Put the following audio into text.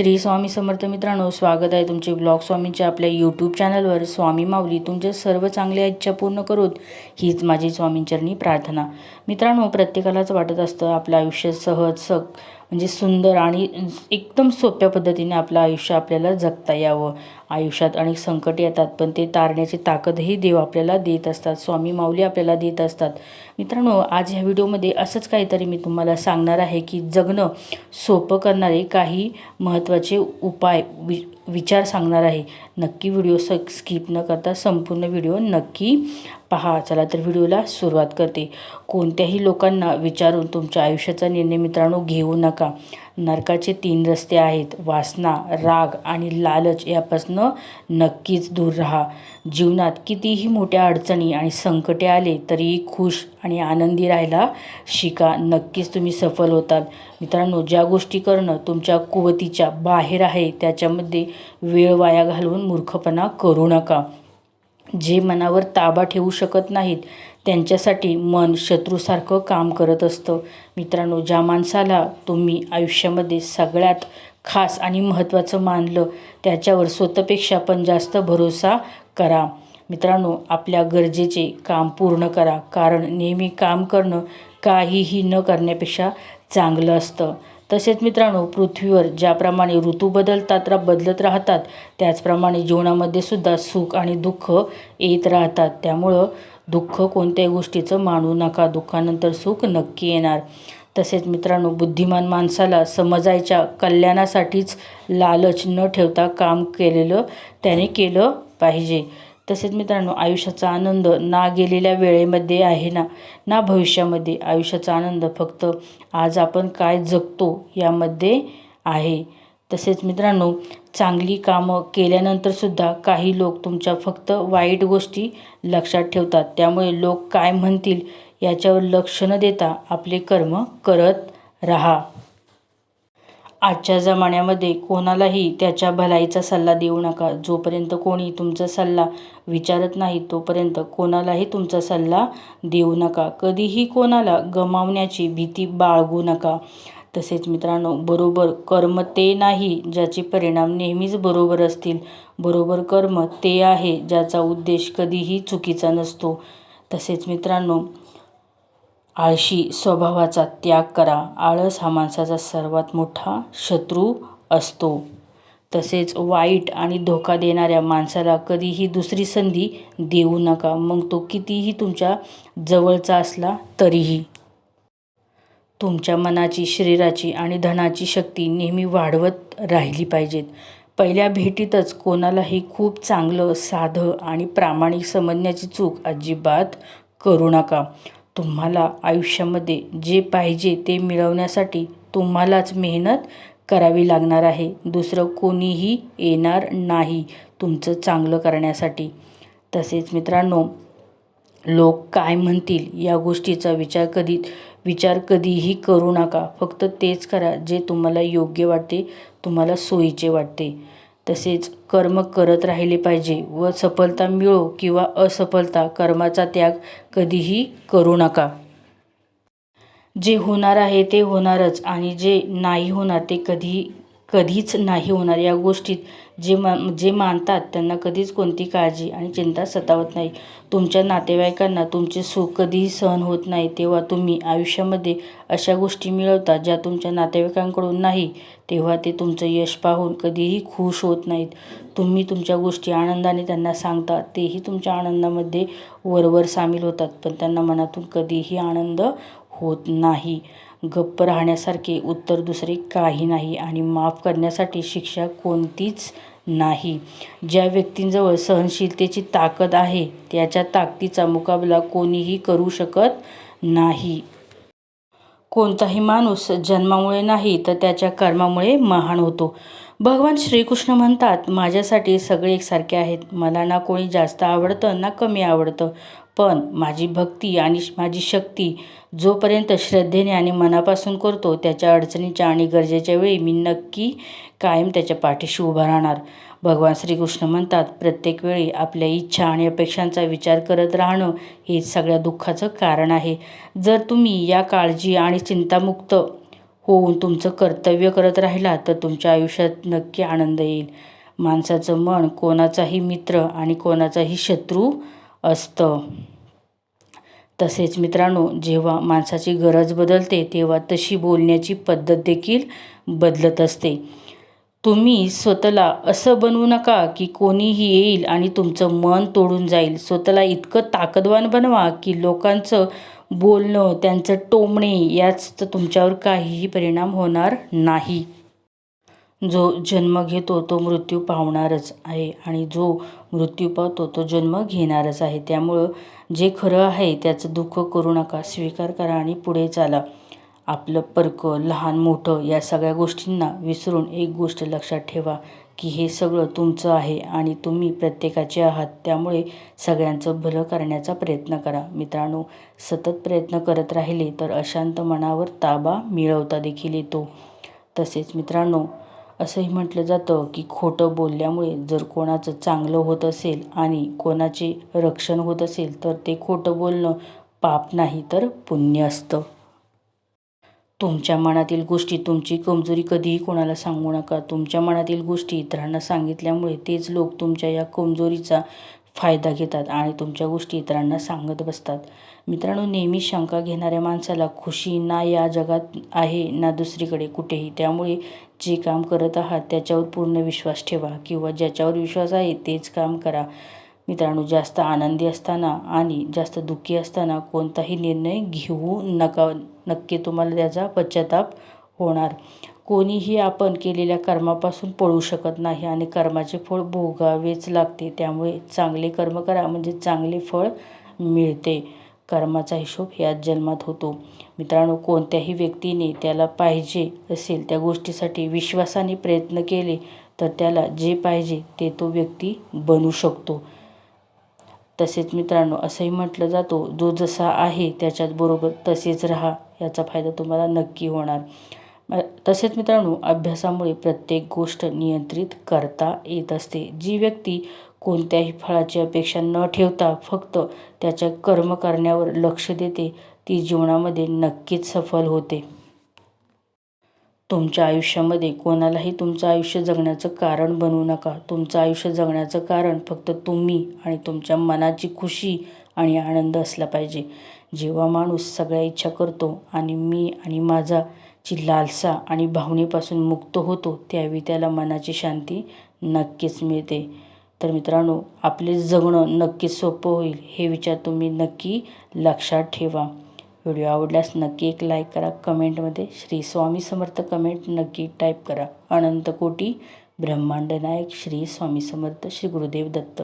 श्री स्वामी समर्थ मित्रांनो स्वागत आहे तुमचे ब्लॉग स्वामींच्या आपल्या यूट्यूब चॅनलवर स्वामी माऊली तुमच्या सर्व चांगल्या इच्छा पूर्ण करोत. हीच माझी स्वामींचरणी प्रार्थना. मित्रांनो प्रत्येकालाच वाटत असतं आपलं आयुष्य सहज सग म्हणजे सुंदर आणि एकदम सोप्या पद्धतीने आपलं आयुष्य आपल्याला जगता यावं. आयुष्यात अनेक संकट येतात पण ते तारण्याची ताकदही देव आपल्याला देत असतात. स्वामी माऊली आपल्याला देत असतात. मित्रांनो आज ह्या व्हिडिओमध्ये असंच काहीतरी मी तुम्हाला सांगणार आहे की जगणं सोपं करणारे काही महत्त्वाचे उपाय वि विचार सांगणार आहे. नक्की व्हिडिओ स स्किप न करता संपूर्ण व्हिडिओ नक्की पहा चला तर व्हिडिओला सुरुवात करते. कोणत्याही लोकांना विचारून तुमच्या आयुष्याचा निर्णय मित्रांनो घेऊ नका. नरकाचे तीन रस्ते आहेत. वासना राग आणि लालच यापासनं नक्कीच दूर राहा. जीवनात कितीही मोठ्या अडचणी आणि संकटे आले तरीही खुश आणि आनंदी राहायला शिका. नक्कीच तुम्ही सफल होताल मित्रांनो ज्या गोष्टी करणं तुमच्या कुवतीच्या बाहेर आहे त्याच्यामध्ये वेळ वाया घालवून मूर्खपणा करू नका. जे मनावर ताबा ठेवू शकत नाहीत त्यांच्यासाठी मन शत्रूसारखं काम करत असतं. मित्रांनो ज्या माणसाला तुम्ही आयुष्यामध्ये सगळ्यात खास आणि महत्त्वाचं मानलं त्याच्यावर स्वतःपेक्षा पण जास्त भरोसा करा. मित्रांनो आपल्या गरजेचे काम पूर्ण करा कारण नेहमी काम करणं काहीही न करण्यापेक्षा चांगलं असतं. तसेच मित्रांनो पृथ्वीवर ज्याप्रमाणे ऋतू बदलतात रा बदलत राहतात त्याचप्रमाणे जीवनामध्ये सुद्धा सुख आणि दुःख येत राहतात. त्यामुळं दुःख कोणत्याही गोष्टीचं मानू नका. दुःखानंतर सुख नक्की येणार. तसेच मित्रांनो बुद्धिमान माणसाला समजायच्या कल्याणासाठीच लालच न ठेवता काम केलेलं त्याने केलं पाहिजे. तसेच मित्रांनो आयुष्याचा आनंद ना गेलेल्या वेळेमध्ये आहे ना ना भविष्यामध्ये आयुष्याचा आनंद फक्त आज आपण काय जगतो यामध्ये आहे. तसेच मित्रांनो चांगली कामं केल्यानंतरसुद्धा काही लोक तुमच्या फक्त वाईट गोष्टी लक्षात ठेवतात. त्यामुळे लोक काय म्हणतील याच्यावर लक्ष न देता आपले कर्म करत राहा. आजच्या जमान्यामध्ये कोणालाही त्याच्या भलाईचा सल्ला देऊ नका. जोपर्यंत कोणी तुमचा सल्ला विचारत नाही तोपर्यंत कोणालाही तुमचा सल्ला देऊ नका. कधीही कोणाला गमावण्याची भीती बाळगू नका. तसेच मित्रांनो बरोबर कर्म ते नाही ज्याचे परिणाम नेहमीच बरोबर असतील. बरोबर कर्म ते आहे ज्याचा उद्देश कधीही चुकीचा नसतो. तसेच मित्रांनो आळशी स्वभावाचा त्याग करा. आळस हा माणसाचा सर्वात मोठा शत्रू असतो. तसेच वाईट आणि धोका देणाऱ्या माणसाला कधीही दुसरी संधी देऊ नका. मग तो कितीही तुमच्या जवळचा असला तरीही. तुमच्या मनाची शरीराची आणि धनाची शक्ती नेहमी वाढवत राहिली पाहिजेत. पहिल्या भेटीतच कोणालाही खूप चांगलं साधं आणि प्रामाणिक समजण्याची चूक अजिबात करू नका. तुम्हाला आयुष्यामध्ये जे पाहिजे ते मिळवण्यासाठी तुम्हालाच मेहनत करावी लागणार आहे. दुसरं कोणीही येणार नाही तुमचं चांगलं करण्यासाठी. तसेच मित्रांनो लोक काय म्हणतील या गोष्टीचा विचार कधी विचार कधीही करू नका. फक्त तेच करा जे तुम्हाला योग्य वाटते तुम्हाला सोयीचे वाटते. तसेच कर्म करत राहिले पाहिजे व सफलता मिळो किंवा असफलता कर्माचा त्याग कधीही करू नका. जे होणार आहे ते होणारच आणि जे नाही होणार ते कधीही कधीच नाही होणार या गोष्टीत. जे मा जे मानतात त्यांना कधीच कोणती काळजी आणि चिंता सतावत नाही. तुमच्या नातेवाईकांना तुमचे सुख कधीही सहन होत नाही तेव्हा तुम्ही आयुष्यामध्ये अशा गोष्टी मिळवता ज्या तुमच्या नातेवाईकांकडून नाही. तेव्हा ते तुमचं यश पाहून कधीही खुश होत नाहीत. तुम्ही तुमच्या गोष्टी आनंदाने त्यांना सांगता तेही तुमच्या आनंदामध्ये वरवर सामील होतात पण त्यांना मनातून कधीही आनंद होत नाही. गप्प राहण्यासारखे उत्तर दुसरे काही नाही आणि माफ करण्यासाठी शिक्षा कोणतीच नाही. ज्या व्यक्तींजवळ सहनशीलतेची ताकद आहे त्याच्या ताकदीचा मुकाबला कोणीही करू शकत नाही. कोणताही माणूस जन्मामुळे नाही तर त्याच्या कर्मामुळे महान होतो. भगवान श्रीकृष्ण म्हणतात माझ्यासाठी सगळे एकसारखे आहेत. मला ना कोणी जास्त आवडतं ना कमी आवडतं. पण माझी भक्ती आणि माझी शक्ती जोपर्यंत श्रद्धेने आणि मनापासून करतो त्याच्या अडचणीच्या आणि गरजेच्या वेळी मी नक्की कायम त्याच्या पाठीशी उभा राहणार. भगवान श्रीकृष्ण म्हणतात प्रत्येक वेळी आपल्या इच्छा आणि अपेक्षांचा विचार करत राहणं हे सगळ्या दुःखाचं कारण आहे. जर तुम्ही या काळजी आणि चिंतामुक्त होऊन तुमचं कर्तव्य करत राहिला तर तुमच्या आयुष्यात नक्की आनंद येईल. माणसाचं मन कोणाचाही मित्र आणि कोणाचाही शत्रू असतं. तसेच मित्रांनो जेव्हा माणसाची गरज बदलते तेव्हा तशी बोलण्याची पद्धत देखील बदलत असते. तुम्ही स्वतःला असं बनवू नका की कोणीही येईल आणि तुमचं मन तोडून जाईल. स्वतःला इतकं ताकदवान बनवा की लोकांचं बोलणं त्यांचं टोमणे याच तर तुमच्यावर काहीही परिणाम होणार नाही. जो जन्म घेतो तो मृत्यू पावणारच आहे आणि जो मृत्यू पावतो तो जन्म घेणारच आहे. त्यामुळं जे खरं आहे त्याचं दुःख करू नका. स्वीकार करा आणि पुढे चाला. आपलं परकं लहान मोठं या सगळ्या गोष्टींना विसरून एक गोष्ट लक्षात ठेवा की हे सगळं तुमचं आहे आणि तुम्ही प्रत्येकाचे आहात. त्यामुळे सगळ्यांचं भलं करण्याचा प्रयत्न करा. मित्रांनो सतत प्रयत्न करत राहिले तर अशांत मनावर ताबा मिळवता देखील येतो. तसेच मित्रांनो असंही म्हटलं जातं की खोटं बोलल्यामुळे जर कोणाचं चांगलं होत असेल आणि कोणाचे रक्षण होत असेल तर ते खोटं बोलणं पाप नाही तर पुण्य असतं. तुमच्या मनातील गोष्टी तुमची कमजोरी कधीही कोणाला सांगू नका. तुमच्या मनातील गोष्टी इतरांना सांगितल्यामुळे तेच लोक तुमच्या या कमजोरीचा फायदा घेतात आणि तुमच्या गोष्टी इतरांना सांगत बसतात. मित्रांनो नेहमी शंका घेणाऱ्या माणसाला खुशी ना या जगात आहे ना दुसरीकडे कुठेही. त्यामुळे जे काम करत आहात त्याच्यावर पूर्ण विश्वास ठेवा किंवा ज्याच्यावर विश्वास आहे तेच काम करा. मित्रांनो जास्त आनंदी असताना आणि जास्त दुःखी असताना कोणताही निर्णय घेऊ नका. नक्की तुम्हाला त्याचा पश्चाताप होणार. कोणीही आपण केलेल्या कर्मापासून पळू शकत नाही आणि कर्माचे फळ भोगावेच लागते. त्यामुळे चांगले कर्म करा म्हणजे चांगले फळ मिळते. कर्माचा हिशोब याच जन्मात होतो. मित्रांनो कोणत्याही व्यक्तीने त्याला पाहिजे असेल त्या गोष्टीसाठी विश्वासाने प्रयत्न केले तर त्याला जे पाहिजे ते तो व्यक्ती बनू शकतो. तसेच मित्रांनो असंही म्हटलं जातो जो जसा आहे त्याच्यात बरोबर तसेच राहा. याचा फायदा तुम्हाला नक्की होणार. तसेच मित्रांनो अभ्यासामुळे प्रत्येक गोष्ट नियंत्रित करता येत असते. जी व्यक्ती कोणत्याही फळाची अपेक्षा न ठेवता फक्त त्याच्या कर्म करण्यावर लक्ष देते ती जीवनामध्ये नक्कीच सफल होते. तुमच्या आयुष्यामध्ये कोणालाही तुमचं आयुष्य जगण्याचं कारण बनवू नका. तुमचं आयुष्य जगण्याचं कारण फक्त तुम्ही आणि तुमच्या मनाची खुशी आणि आनंद असला पाहिजे. जेव्हा माणूस सगळ्या इच्छा करतो आणि मी आणि माझा ची लालसा आणि भावनेपासून मुक्त होतो त्यावेळी त्याला मनाची शांती नक्कीच मिळते. तर मित्रांनो आपले जगणं नक्कीच सोपं होईल हे विचार तुम्ही नक्की लक्षात ठेवा. व्हिडिओ आवडल्यास नक्की एक लाईक करा. कमेंटमध्ये श्री स्वामी समर्थ कमेंट नक्की टाईप करा. अनंत कोटी ब्रह्मांड नायक श्री स्वामी समर्थ श्री गुरुदेव दत्त.